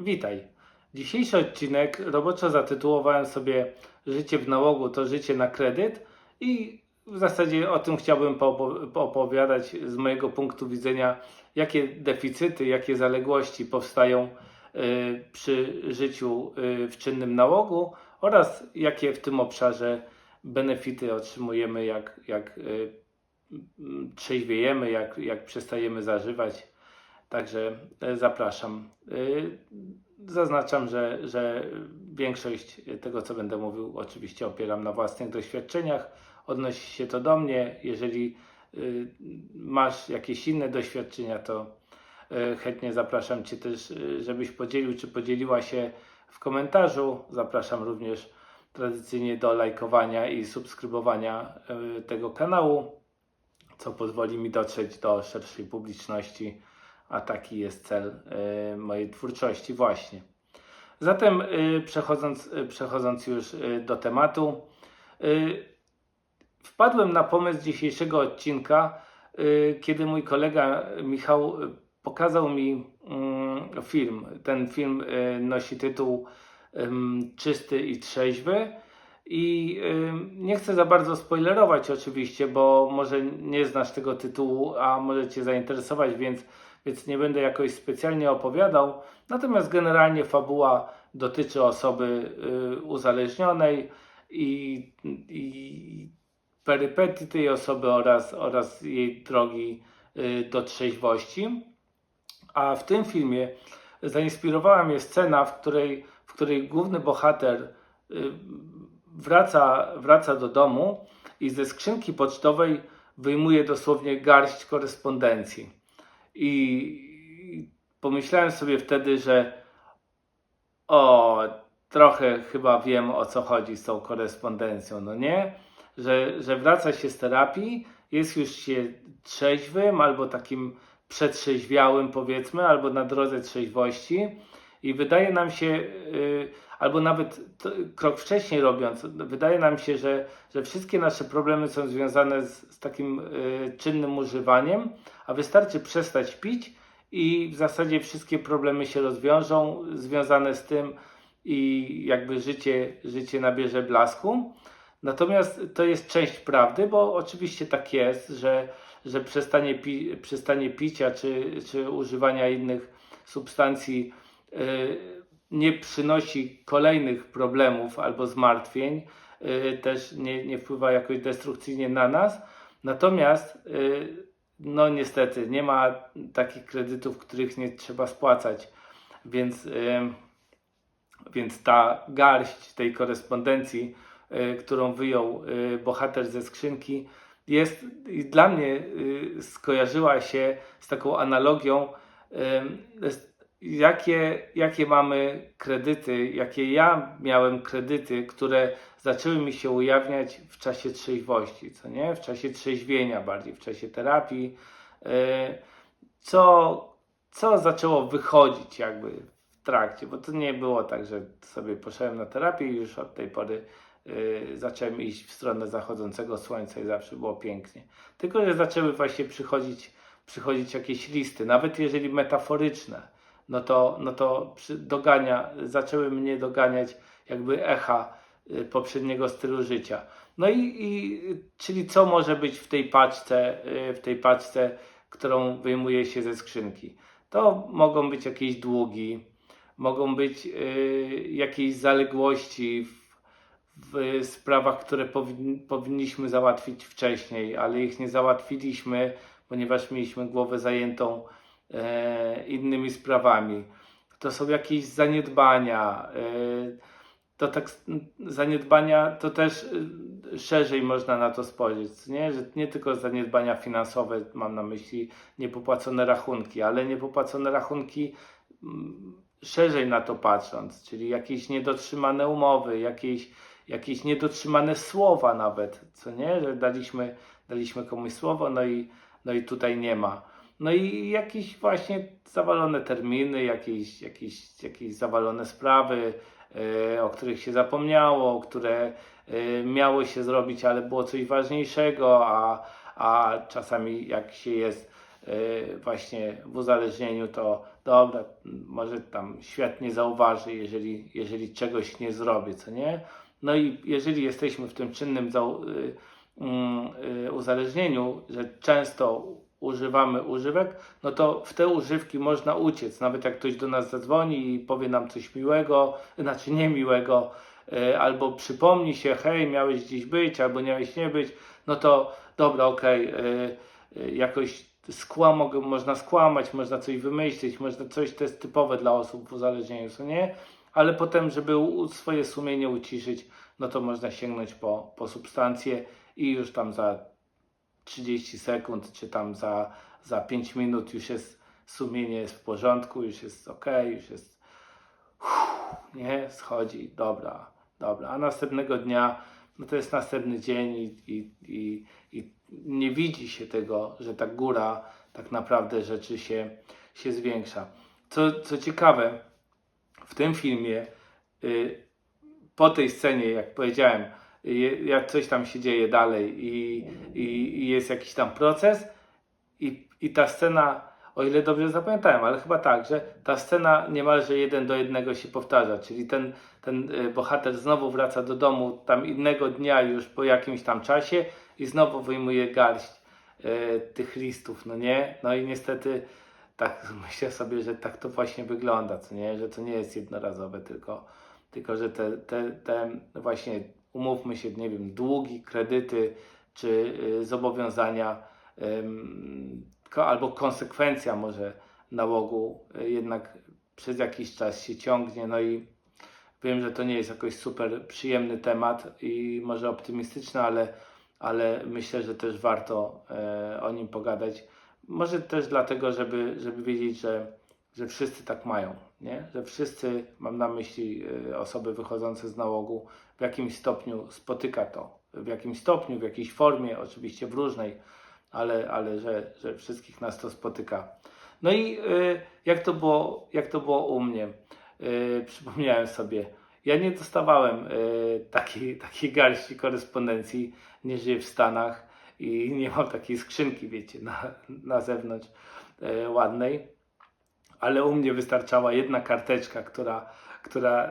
Witaj. Dzisiejszy odcinek roboczo zatytułowałem sobie Życie w nałogu to życie na kredyt i w zasadzie o tym chciałbym poopowiadać z mojego punktu widzenia, jakie deficyty, jakie zaległości powstają y, przy życiu y, w czynnym nałogu oraz jakie w tym obszarze benefity otrzymujemy, jak, jak y, trzeźwiejemy, jak, jak przestajemy zażywać. Także e, zapraszam. Y, Zaznaczam, że, że większość tego, co będę mówił, oczywiście opieram na własnych doświadczeniach. Odnosi się to do mnie. Jeżeli y, masz jakieś inne doświadczenia, to chętnie zapraszam Cię też, żebyś podzielił czy podzieliła się w komentarzu. Zapraszam również tradycyjnie do lajkowania i subskrybowania tego kanału, co pozwoli mi dotrzeć do szerszej publiczności a taki jest cel y, mojej twórczości właśnie. Zatem y, przechodząc, y, przechodząc już do tematu, wpadłem na pomysł dzisiejszego odcinka, kiedy mój kolega Michał pokazał mi mm, film. Ten film nosi tytuł Czysty i Trzeźwy. I nie chcę za bardzo spoilerować oczywiście, bo może nie znasz tego tytułu, a może Cię zainteresować, więc więc nie będę jakoś specjalnie opowiadał. Natomiast generalnie fabuła dotyczy osoby y, uzależnionej i, i perypetii tej osoby oraz, oraz jej drogi y, do trzeźwości. A w tym filmie zainspirowała mnie scena, w której, w której główny bohater y, wraca, wraca do domu i ze skrzynki pocztowej wyjmuje dosłownie garść korespondencji. I pomyślałem sobie wtedy, że o, trochę chyba wiem o co chodzi z tą korespondencją, no nie? Że, że wraca się z terapii, jest już się trzeźwym albo takim przetrzeźwiałym powiedzmy, albo na drodze trzeźwości i wydaje nam się, yy, albo nawet krok wcześniej robiąc, wydaje nam się, że, że wszystkie nasze problemy są związane z, z takim yy, czynnym używaniem, a wystarczy przestać pić i w zasadzie wszystkie problemy się rozwiążą związane z tym i jakby życie, życie nabierze blasku. Natomiast to jest część prawdy, bo oczywiście tak jest, że, że przestanie, pi, przestanie picia czy, czy używania innych substancji yy, nie przynosi kolejnych problemów albo zmartwień, yy, też nie, nie wpływa jakoś destrukcyjnie na nas. Natomiast yy, no niestety nie ma takich kredytów, których nie trzeba spłacać, więc, y, więc ta garść tej korespondencji, y, którą wyjął y, bohater ze skrzynki, jest dla mnie y, skojarzyła się z taką analogią, y, jakie, jakie mamy kredyty, jakie ja miałem kredyty, które zaczęły mi się ujawniać w czasie trzeźwości, co nie? W czasie trzeźwienia bardziej, w czasie terapii, yy, co, co zaczęło wychodzić jakby w trakcie, bo to nie było tak, że sobie poszedłem na terapię i już od tej pory yy, zacząłem iść w stronę zachodzącego słońca i zawsze było pięknie. Tylko, że zaczęły właśnie przychodzić, przychodzić jakieś listy, nawet jeżeli metaforyczne, no to, no to dogania, zaczęły mnie doganiać jakby echa y, poprzedniego stylu życia. No i, i czyli co może być w tej paczce, y, w tej paczce, którą wyjmuje się ze skrzynki? To mogą być jakieś długi, mogą być y, jakieś zaległości w, w sprawach, które powin, powinniśmy załatwić wcześniej, ale ich nie załatwiliśmy, ponieważ mieliśmy głowę zajętą innymi sprawami. To są jakieś zaniedbania. E, to tak zaniedbania to też y, szerzej można na to spojrzeć, nie? Że nie tylko zaniedbania finansowe, mam na myśli niepopłacone rachunki, ale niepopłacone rachunki mm, szerzej na to patrząc, czyli jakieś niedotrzymane umowy, jakieś, jakieś niedotrzymane słowa nawet, co nie? Że daliśmy, daliśmy komuś słowo, no i, no i tutaj nie ma. No i jakieś właśnie zawalone terminy, jakieś, jakieś, jakieś zawalone sprawy, e, o których się zapomniało, które e, miało się zrobić, ale było coś ważniejszego, a, a czasami jak się jest e, właśnie w uzależnieniu, to dobra, może tam świat nie zauważy, jeżeli, jeżeli czegoś nie zrobię, co nie? No i jeżeli jesteśmy w tym czynnym mm, uzależnieniu, że często używamy używek, no to w te używki można uciec. Nawet jak ktoś do nas zadzwoni i powie nam coś miłego, znaczy niemiłego, y, albo przypomni się, hej, miałeś gdzieś być, albo miałeś nie być, no to dobra, okej, y, y, jakoś skłam, można skłamać, można coś wymyślić, można coś, to jest typowe dla osób w uzależnieniu, co nie? Ale potem, żeby swoje sumienie uciszyć, no to można sięgnąć po, po substancję i już tam za 30 sekund, czy tam za, za 5 minut już jest sumienie jest w porządku, już jest ok, już jest uff, nie, schodzi, dobra, dobra, a następnego dnia, no to jest następny dzień i, i, i, i nie widzi się tego, że ta góra tak naprawdę rzeczy się, się zwiększa. Co, co ciekawe, w tym filmie y, po tej scenie, jak powiedziałem, jak coś tam się dzieje dalej i, i, i jest jakiś tam proces i, i ta scena, o ile dobrze zapamiętałem, ale chyba tak, że ta scena niemalże jeden do jednego się powtarza, czyli ten, ten y, bohater znowu wraca do domu tam innego dnia już po jakimś tam czasie i znowu wyjmuje garść y, tych listów, no nie? No i niestety tak myślę sobie, że tak to właśnie wygląda, co nie? Że to nie jest jednorazowe, tylko, tylko że te, te, te właśnie, umówmy się, nie wiem, długi, kredyty czy y, zobowiązania albo konsekwencja może nałogu y, jednak przez jakiś czas się ciągnie, no i wiem, że to nie jest jakoś super przyjemny temat i może optymistyczny, ale, ale myślę, że też warto e, o nim pogadać. Może też dlatego, żeby, żeby wiedzieć, że, że wszyscy tak mają, nie? Że wszyscy, mam na myśli y, osoby wychodzące z nałogu, w jakimś stopniu spotyka to. W jakimś stopniu, w jakiejś formie, oczywiście w różnej, ale, ale że, że wszystkich nas to spotyka. No i y, jak, to było, jak to było u mnie? Y, przypomniałem sobie, ja nie dostawałem takiej, takiej garści korespondencji, nie żyję w Stanach i nie mam takiej skrzynki, wiecie, na, na zewnątrz e, ładnej, ale u mnie wystarczała jedna karteczka, która, która e,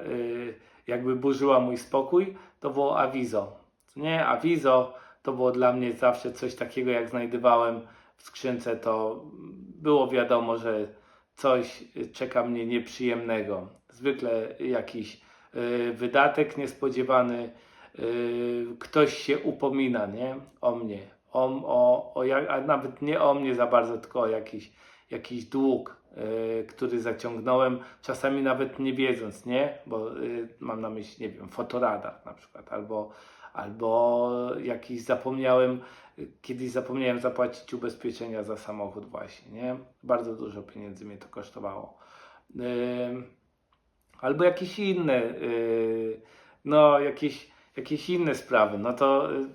jakby burzyła mój spokój, to było awizo. Nie, awizo to było dla mnie zawsze coś takiego, jak znajdowałem w skrzynce, to było wiadomo, że coś czeka mnie nieprzyjemnego. Zwykle jakiś e, wydatek niespodziewany, ktoś się upomina, nie? O mnie. O, o, o, a nawet nie o mnie za bardzo, tylko o jakiś, jakiś dług, yy, który zaciągnąłem, czasami nawet nie wiedząc, nie? Bo yy, mam na myśli, nie wiem, fotoradar na przykład, albo, albo jakiś zapomniałem, kiedyś zapomniałem zapłacić ubezpieczenia za samochód właśnie, nie? Bardzo dużo pieniędzy mnie to kosztowało. Yy, albo jakieś inne, no jakieś, jakieś inne sprawy, no to y,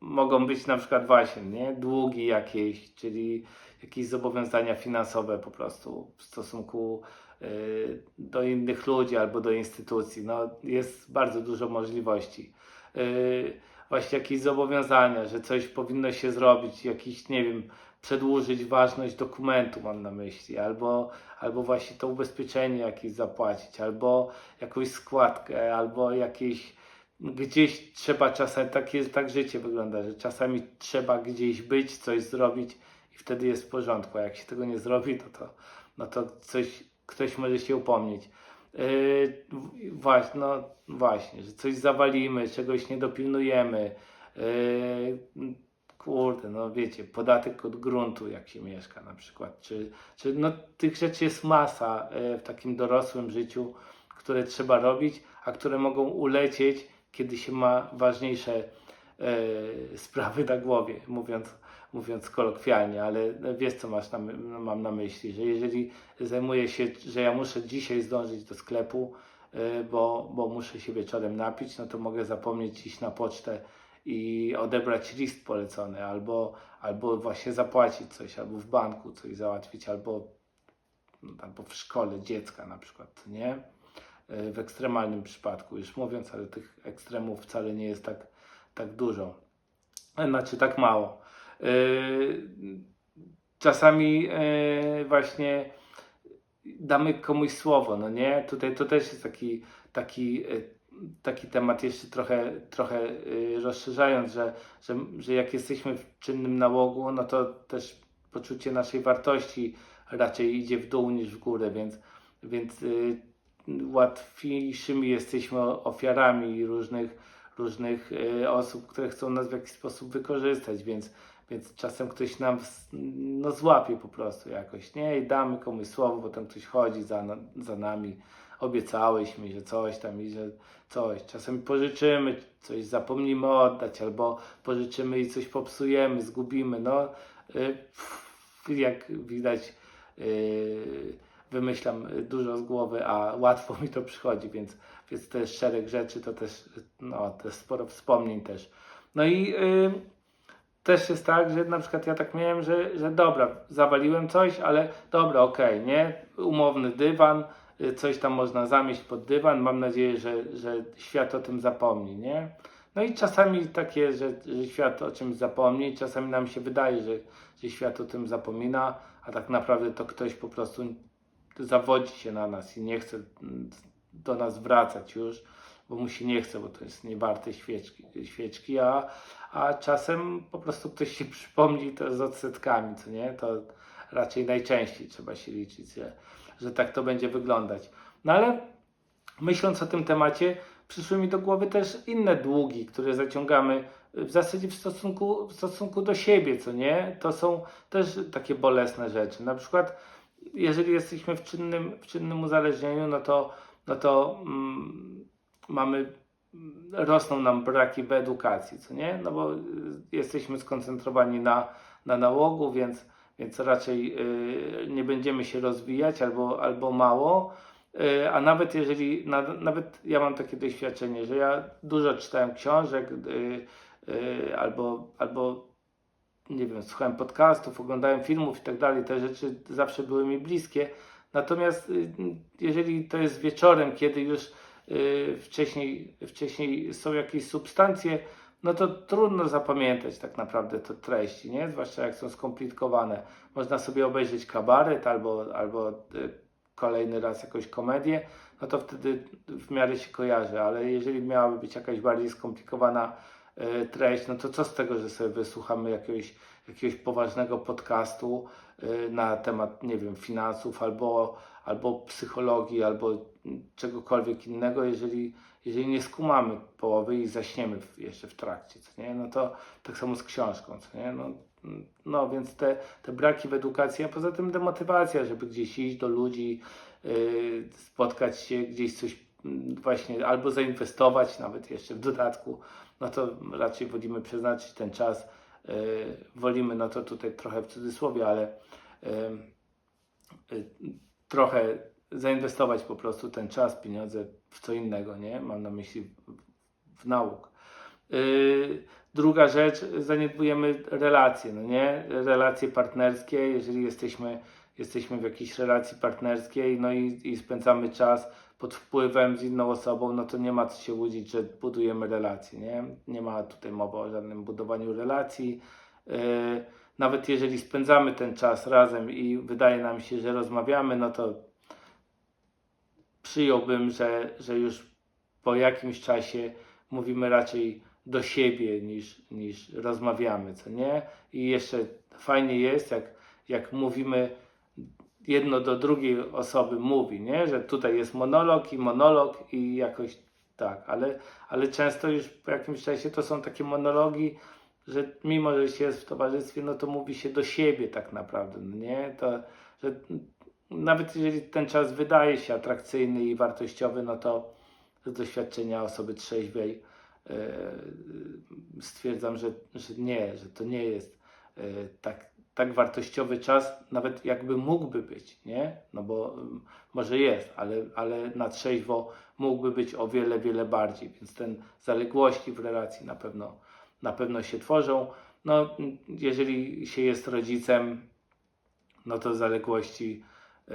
mogą być na przykład właśnie, nie, długi jakieś, czyli jakieś zobowiązania finansowe po prostu w stosunku y, do innych ludzi albo do instytucji, no jest bardzo dużo możliwości. Y, właśnie jakieś zobowiązania, że coś powinno się zrobić, jakiś, nie wiem, przedłużyć ważność dokumentu mam na myśli, albo, albo właśnie to ubezpieczenie jakieś zapłacić, albo jakąś składkę, albo jakieś gdzieś trzeba czasem, tak, jest, tak życie wygląda, że czasami trzeba gdzieś być, coś zrobić i wtedy jest w porządku, a jak się tego nie zrobi, to, to, no to coś, ktoś może się upomnieć. Yy, właśnie, no właśnie, że coś zawalimy, czegoś nie dopilnujemy, yy, kurde, no wiecie, podatek od gruntu, jak się mieszka na przykład, czy, czy no tych rzeczy jest masa e, w takim dorosłym życiu, które trzeba robić, a które mogą ulecieć, kiedy się ma ważniejsze e, sprawy na głowie, mówiąc, mówiąc kolokwialnie, ale wiesz co masz na, my- mam na myśli, że jeżeli zajmuję się, że ja muszę dzisiaj zdążyć do sklepu, e, bo, bo muszę się wieczorem napić, no to mogę zapomnieć iść na pocztę i odebrać list polecony, albo, albo właśnie zapłacić coś, albo w banku coś załatwić, albo, albo w szkole dziecka na przykład, nie? E, W ekstremalnym przypadku, już mówiąc, ale tych ekstremów wcale nie jest tak, tak dużo. E, Znaczy tak mało. E, czasami właśnie damy komuś słowo, no nie? Tutaj to też jest taki, taki, taki temat jeszcze trochę, trochę rozszerzając, że, że, że jak jesteśmy w czynnym nałogu, no to też poczucie naszej wartości raczej idzie w dół niż w górę, więc, więc łatwiejszymi jesteśmy ofiarami różnych, różnych y, osób, które chcą nas w jakiś sposób wykorzystać, więc, więc czasem ktoś nam no, złapie po prostu jakoś, nie? I damy komuś słowo, potem ktoś chodzi za, za nami, obiecałeś mi, że coś tam i że coś. Czasem pożyczymy, coś zapomnimy oddać, albo pożyczymy i coś popsujemy, zgubimy, no. Pff, jak widać, y, wymyślam dużo z głowy, a łatwo mi to przychodzi, więc, więc to jest szereg rzeczy, to też, no, to jest sporo wspomnień też. No i y, też jest tak, że na przykład ja tak miałem, że, że dobra, zawaliłem coś, ale dobra, okej, nie? Umowny dywan, y, coś tam można zamieść pod dywan, mam nadzieję, że, że świat o tym zapomni, nie? No i czasami takie, że, że świat o czymś zapomni, czasami nam się wydaje, że, że świat o tym zapomina, a tak naprawdę to ktoś po prostu zawodzi się na nas i nie chce do nas wracać już, bo mu się nie chce, bo to jest niewarte świeczki, świeczki a, a czasem po prostu ktoś się przypomni to z odsetkami, co nie? To raczej najczęściej trzeba się liczyć, że, że tak to będzie wyglądać. No ale myśląc o tym temacie, przyszły mi do głowy też inne długi, które zaciągamy w zasadzie w stosunku, w stosunku do siebie, co nie? To są też takie bolesne rzeczy. Na przykład, jeżeli jesteśmy w czynnym, w czynnym uzależnieniu, no to, no to mm, mamy, rosną nam braki w edukacji, co nie? No bo y, jesteśmy skoncentrowani na, na nałogu, więc, więc raczej y, nie będziemy się rozwijać albo, albo mało. Y, A nawet jeżeli, na, nawet ja mam takie doświadczenie, że ja dużo czytałem książek y, y, albo, albo nie wiem, słuchałem podcastów, oglądałem filmów i tak dalej, te rzeczy zawsze były mi bliskie. Natomiast y, jeżeli to jest wieczorem, kiedy już y, wcześniej, wcześniej są jakieś substancje, no to trudno zapamiętać tak naprawdę te treści, nie? Zwłaszcza jak są skomplikowane. Można sobie obejrzeć kabaret albo, albo y, kolejny raz jakąś komedię, no to wtedy w miarę się kojarzy, ale jeżeli miałaby być jakaś bardziej skomplikowana treść, no to co z tego, że sobie wysłuchamy jakiegoś, jakiegoś poważnego podcastu e, na temat, nie wiem, finansów albo, albo psychologii, albo czegokolwiek innego, jeżeli, jeżeli nie skumamy połowy i zaśniemy jeszcze w trakcie, co nie? No to tak samo z książką, co nie? No, no więc te, te braki w edukacji, a poza tym demotywacja, żeby gdzieś iść do ludzi, yy, spotkać się, gdzieś coś właśnie albo zainwestować nawet jeszcze w dodatku, no to raczej wolimy przeznaczyć ten czas, yy, wolimy, no to tutaj trochę w cudzysłowie, ale yy, yy, trochę zainwestować po prostu ten czas, pieniądze w co innego, nie? Mam na myśli w, w nauk. Druga rzecz, zaniedbujemy relacje, no nie? Relacje partnerskie, jeżeli jesteśmy, jesteśmy w jakiejś relacji partnerskiej, no i, i spędzamy czas pod wpływem z inną osobą, no to nie ma co się łudzić, że budujemy relacje, nie? Nie ma tutaj mowy o żadnym budowaniu relacji. Yy, nawet jeżeli spędzamy ten czas razem i wydaje nam się, że rozmawiamy, no to przyjąłbym, że, że już po jakimś czasie mówimy raczej do siebie niż, niż rozmawiamy, co nie? I jeszcze fajnie jest, jak, jak mówimy jedno do drugiej osoby mówi, nie? Że tutaj jest monolog i monolog i jakoś tak, ale, ale często już po jakimś czasie to są takie monologi, że mimo, że się jest w towarzystwie, no to mówi się do siebie tak naprawdę, no nie? To, że nawet jeżeli ten czas wydaje się atrakcyjny i wartościowy, no to z doświadczenia osoby trzeźwej e, stwierdzam, że, że nie, że to nie jest e, tak, tak wartościowy czas, nawet jakby mógłby być, nie? No bo może jest, ale, ale na trzeźwo mógłby być o wiele, wiele bardziej, więc ten zaległości w relacji na pewno, na pewno się tworzą. No, jeżeli się jest rodzicem, no to zaległości e,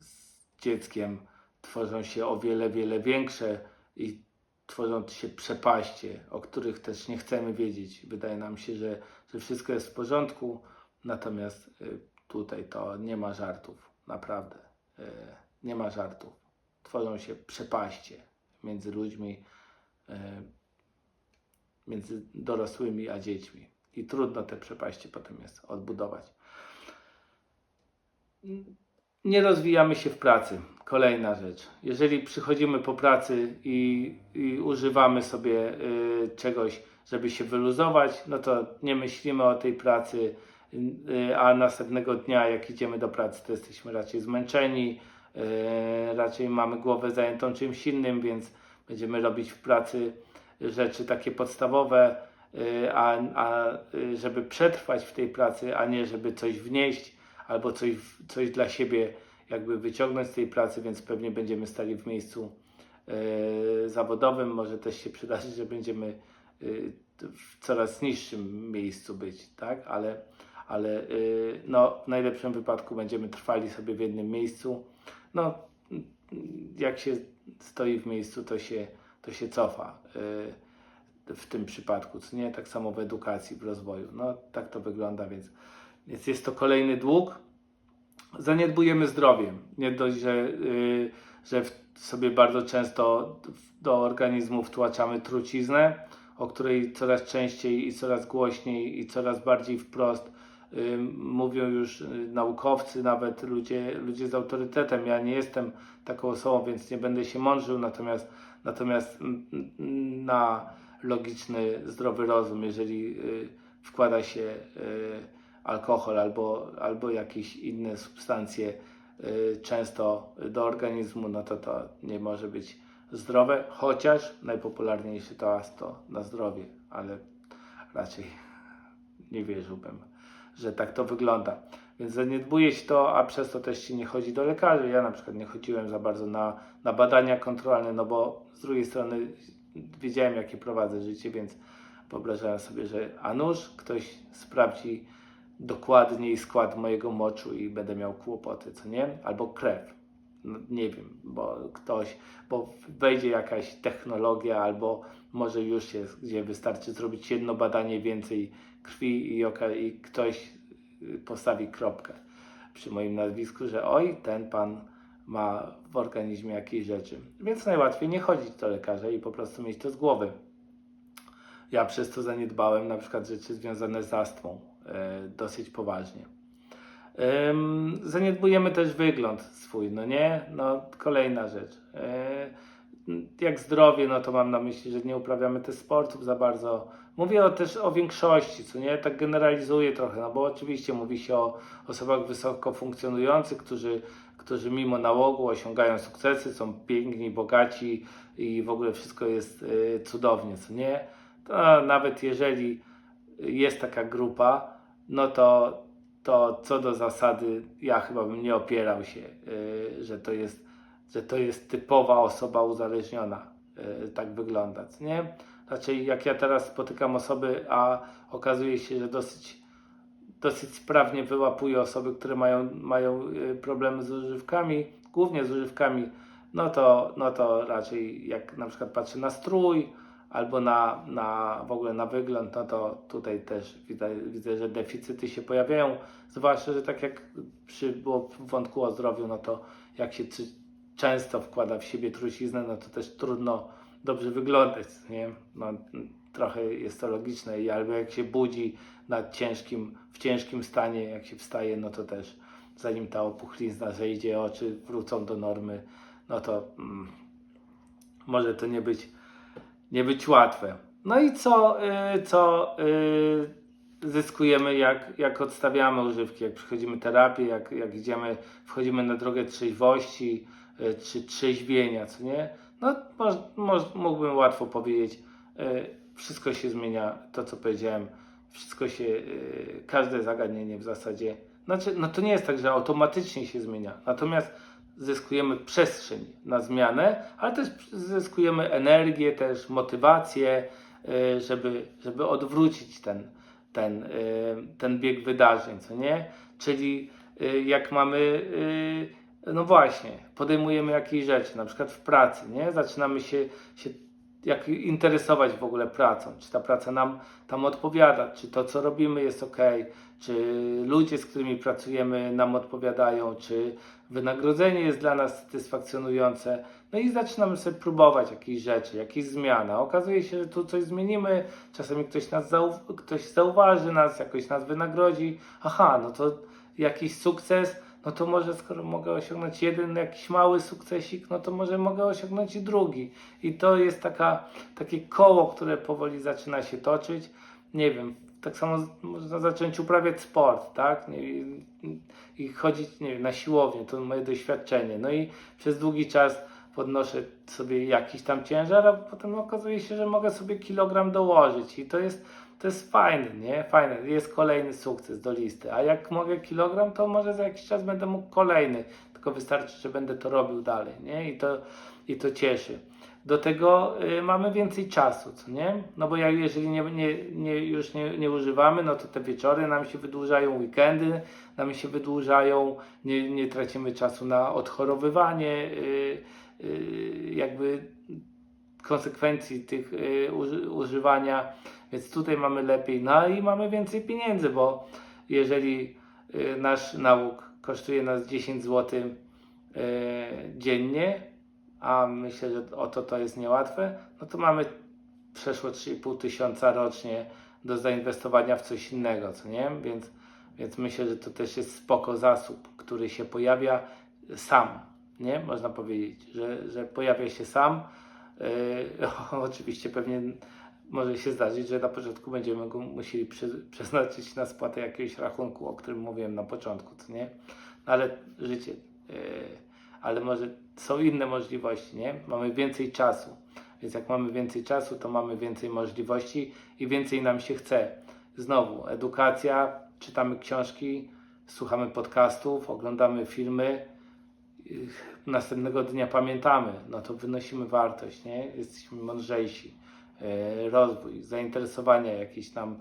z dzieckiem tworzą się o wiele, wiele większe i tworzą się przepaście, o których też nie chcemy wiedzieć. Wydaje nam się, że, że wszystko jest w porządku, Natomiast y, tutaj to nie ma żartów, naprawdę. Y, Nie ma żartów. Tworzą się przepaście między ludźmi, y, między dorosłymi a dziećmi. I trudno te przepaście potem jest odbudować. Nie rozwijamy się w pracy. Kolejna rzecz. Jeżeli przychodzimy po pracy i, i używamy sobie y, czegoś, żeby się wyluzować, no to nie myślimy o tej pracy, y, a następnego dnia, jak idziemy do pracy, to jesteśmy raczej zmęczeni, y, raczej mamy głowę zajętą czymś innym, więc będziemy robić w pracy rzeczy takie podstawowe, y, a, a y, żeby przetrwać w tej pracy, a nie żeby coś wnieść albo coś, coś dla siebie jakby wyciągnąć z tej pracy, więc pewnie będziemy stali w miejscu e, zawodowym. Może też się przydarzyć, że będziemy e, w coraz niższym miejscu być, tak? Ale, ale e, no, w najlepszym wypadku będziemy trwali sobie w jednym miejscu. No, jak się stoi w miejscu, to się, to się cofa e, w tym przypadku, co nie? Tak samo w edukacji, w rozwoju. No, tak to wygląda, więc, więc jest to kolejny dług zaniedbujemy zdrowie. Nie dość, że, yy, że sobie bardzo często do organizmu wtłaczamy truciznę, o której coraz częściej i coraz głośniej i coraz bardziej wprost yy, mówią już yy, naukowcy, nawet ludzie, ludzie z autorytetem. Ja nie jestem taką osobą, więc nie będę się mądrzył, natomiast, natomiast na logiczny, zdrowy rozum, jeżeli yy, wkłada się yy, alkohol albo, albo jakieś inne substancje y, często do organizmu, no to to nie może być zdrowe, chociaż najpopularniejszy to to na zdrowie, ale raczej nie wierzyłbym, że tak to wygląda. Więc zaniedbuje się to, a przez to też się nie chodzi do lekarzy. Ja na przykład nie chodziłem za bardzo na, na badania kontrolne, no bo z drugiej strony wiedziałem, jakie prowadzę życie, więc wyobrażałem sobie, że a nuż ktoś sprawdzi dokładniej skład mojego moczu i będę miał kłopoty, co nie? Albo krew. No, nie wiem, bo ktoś, bo wejdzie jakaś technologia, albo może już jest, gdzie wystarczy zrobić jedno badanie więcej krwi i, oka- i ktoś y, postawi kropkę przy moim nazwisku, że oj, ten pan ma w organizmie jakieś rzeczy. Więc najłatwiej nie chodzić do lekarza i po prostu mieć to z głowy. Ja przez to zaniedbałem na przykład rzeczy związane z astmą dosyć poważnie. Zaniedbujemy też wygląd swój, no nie? No kolejna rzecz. E, jak zdrowie, no to mam na myśli, że nie uprawiamy też sportów za bardzo. Mówię o, też o większości, co nie? Tak generalizuję trochę, no bo oczywiście mówi się o osobach wysoko funkcjonujących, którzy, którzy mimo nałogu osiągają sukcesy, są piękni, bogaci i w ogóle wszystko jest y, cudownie, co nie? To nawet jeżeli jest taka grupa, no to, to co do zasady ja chyba bym nie opierał się, y, że, to jest, że to jest typowa osoba uzależniona. Y, tak wygląda, nie? Raczej jak ja teraz spotykam osoby, a okazuje się, że dosyć, dosyć sprawnie wyłapuję osoby, które mają, mają y, problemy z używkami, głównie z używkami, no to, no to raczej jak na przykład patrzę na strój, albo na, na w ogóle na wygląd, no to tutaj też widzę, widzę, że deficyty się pojawiają. Zwłaszcza, że tak jak przy było w wątku o zdrowiu, no to jak się często wkłada w siebie truciznę, no to też trudno dobrze wyglądać, nie? No, trochę jest to logiczne albo jak się budzi ciężkim, w ciężkim stanie, jak się wstaje, no to też zanim ta opuchlizna zejdzie, oczy wrócą do normy, no to mm, może to nie być nie być łatwe. No i co, y, co y, zyskujemy, jak, jak odstawiamy używki, jak przychodzimy terapię, jak, jak idziemy, wchodzimy na drogę trzeźwości y, czy trzeźwienia, co nie? No, moż, moż, mógłbym łatwo powiedzieć, wszystko się zmienia, to co powiedziałem, wszystko się, każde zagadnienie w zasadzie, znaczy, no to nie jest tak, że automatycznie się zmienia, natomiast zyskujemy przestrzeń na zmianę, ale też zyskujemy energię, też motywację, y, żeby, żeby odwrócić ten, ten, y, ten bieg wydarzeń, co nie? Czyli y, jak mamy, no właśnie, podejmujemy jakieś rzeczy, na przykład w pracy, nie? Zaczynamy się, się jak interesować w ogóle pracą, czy ta praca nam tam odpowiada, czy to, co robimy, jest ok, czy ludzie, z którymi pracujemy, nam odpowiadają, czy wynagrodzenie jest dla nas satysfakcjonujące. No i zaczynamy sobie próbować jakichś rzeczy, jakichś zmian. A Okazuje się, że tu coś zmienimy, czasami ktoś nas zau- ktoś zauważy nas, jakoś nas wynagrodzi. Aha, no to jakiś sukces, no to może skoro mogę osiągnąć jeden jakiś mały sukcesik, no to może mogę osiągnąć i drugi. I to jest taka, takie koło, które powoli zaczyna się toczyć. Nie wiem, tak samo można zacząć uprawiać sport, tak? I chodzić nie wiem, na siłownię, to moje doświadczenie. No i przez długi czas podnoszę sobie jakiś tam ciężar, a potem okazuje się, że mogę sobie kilogram dołożyć i to jest, to jest fajne, nie? Fajne, jest kolejny sukces do listy, a jak mogę kilogram, to może za jakiś czas będę mógł kolejny, tylko wystarczy, że będę to robił dalej, nie? I to, i to cieszy. Do tego y, mamy więcej czasu, co nie? No bo jak jeżeli nie, nie, nie, już nie, nie używamy, no to te wieczory nam się wydłużają, weekendy nam się wydłużają, nie, nie tracimy czasu na odchorowywanie, y, y, jakby konsekwencji tych y, uży, używania, więc tutaj mamy lepiej. No i mamy więcej pieniędzy, bo jeżeli y, nasz nauk kosztuje nas 10 zł y, dziennie, a myślę, że o to to jest niełatwe, no to mamy przeszło 3,5 tysiąca rocznie do zainwestowania w coś innego, co nie? Więc, więc myślę, że to też jest spoko zasób, który się pojawia sam, nie? Można powiedzieć, że, że pojawia się sam. Yy, oczywiście pewnie może się zdarzyć, że na początku będziemy go musieli przeznaczyć na spłatę jakiegoś rachunku, o którym mówiłem na początku, co nie? No ale życie, yy, ale może są inne możliwości, nie? Mamy więcej czasu, więc jak mamy więcej czasu, to mamy więcej możliwości i więcej nam się chce. Znowu, edukacja, czytamy książki, słuchamy podcastów, oglądamy filmy, następnego dnia pamiętamy, no to wynosimy wartość, nie? Jesteśmy mądrzejsi. Yy, Rozwój, zainteresowania jakieś nam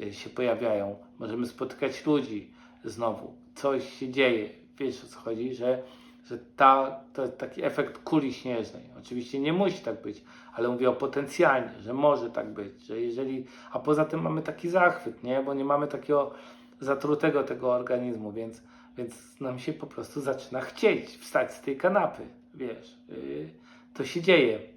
yy, się pojawiają. Możemy spotykać ludzi znowu. Coś się dzieje. Wiesz o co chodzi, że, że ta, to taki efekt kuli śnieżnej. Oczywiście nie musi tak być, ale mówię o potencjalnie, że może tak być, że jeżeli, a poza tym mamy taki zachwyt, nie? Bo nie mamy takiego zatrutego tego organizmu, więc więc nam się po prostu zaczyna chcieć wstać z tej kanapy, wiesz. Yy, to się dzieje.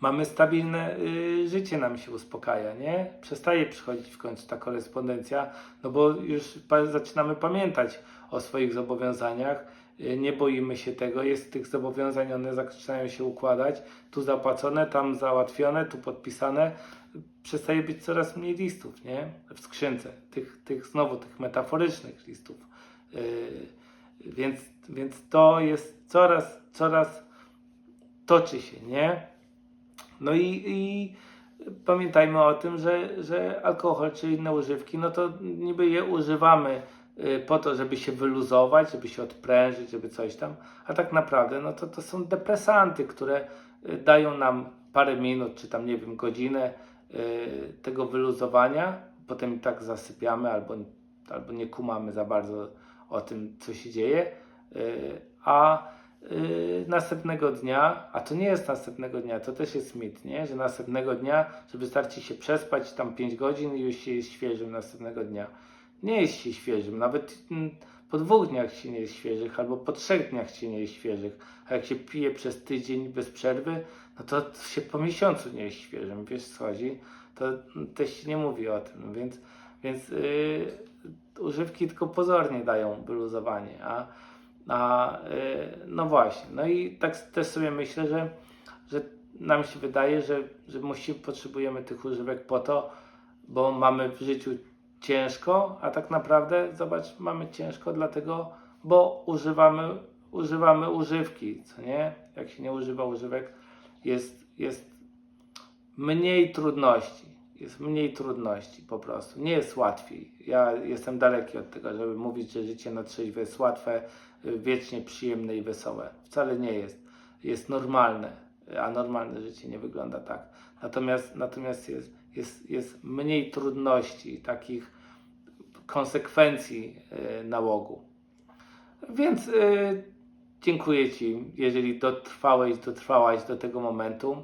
Mamy stabilne yy, życie, nam się uspokaja, nie? Przestaje przychodzić w końcu ta korespondencja, no bo już pa- zaczynamy pamiętać o swoich zobowiązaniach, yy, nie boimy się tego, jest tych zobowiązań, one zaczynają się układać, tu zapłacone, tam załatwione, tu podpisane, przestaje być coraz mniej listów, nie? W skrzynce, tych, tych znowu tych metaforycznych listów. Yy, więc, więc to jest coraz, coraz toczy się, nie? No i, i pamiętajmy o tym, że, że alkohol czy inne używki, no to niby je używamy y, po to, żeby się wyluzować, żeby się odprężyć, żeby coś tam, a tak naprawdę no to, to są depresanty, które y, dają nam parę minut, czy tam nie wiem, godzinę y, tego wyluzowania, potem i tak zasypiamy albo, albo nie kumamy za bardzo o tym, co się dzieje, a y, następnego dnia, a to nie jest następnego dnia, to też jest mit, nie? że następnego dnia, że wystarczy się przespać tam 5 godzin i już się jest świeżym następnego dnia. Nie jest się świeżym, nawet mm, po dwóch dniach się nie jest świeżych, albo po trzech dniach się nie jest świeżych, a jak się pije przez tydzień bez przerwy, no to się po miesiącu nie jest świeżym, wiesz co chodzi? To też się nie mówi o tym, więc, więc yy, używki tylko pozornie dają wyluzowanie, a, a yy, no właśnie, no i tak też sobie myślę, że, że nam się wydaje, że, że musimy, potrzebujemy tych używek po to, bo mamy w życiu ciężko, a tak naprawdę, zobacz, mamy ciężko dlatego, bo używamy, używamy używki, co nie? Jak się nie używa używek, jest, jest mniej trudności. Jest mniej trudności po prostu. Nie jest łatwiej. Ja jestem daleki od tego, żeby mówić, że życie na trzeźwo jest łatwe, y, wiecznie przyjemne i wesołe. Wcale nie jest. Jest normalne, a normalne życie nie wygląda tak. Natomiast, natomiast jest, jest, jest mniej trudności, takich konsekwencji y, nałogu. Więc y, dziękuję Ci, jeżeli dotrwałeś, dotrwałaś do tego momentu.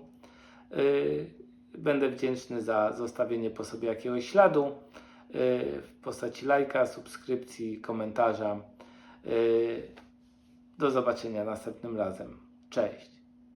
Yy, Będę wdzięczny za zostawienie po sobie jakiegoś śladu yy, w postaci lajka, subskrypcji, komentarza. Yy, Do zobaczenia następnym razem. Cześć.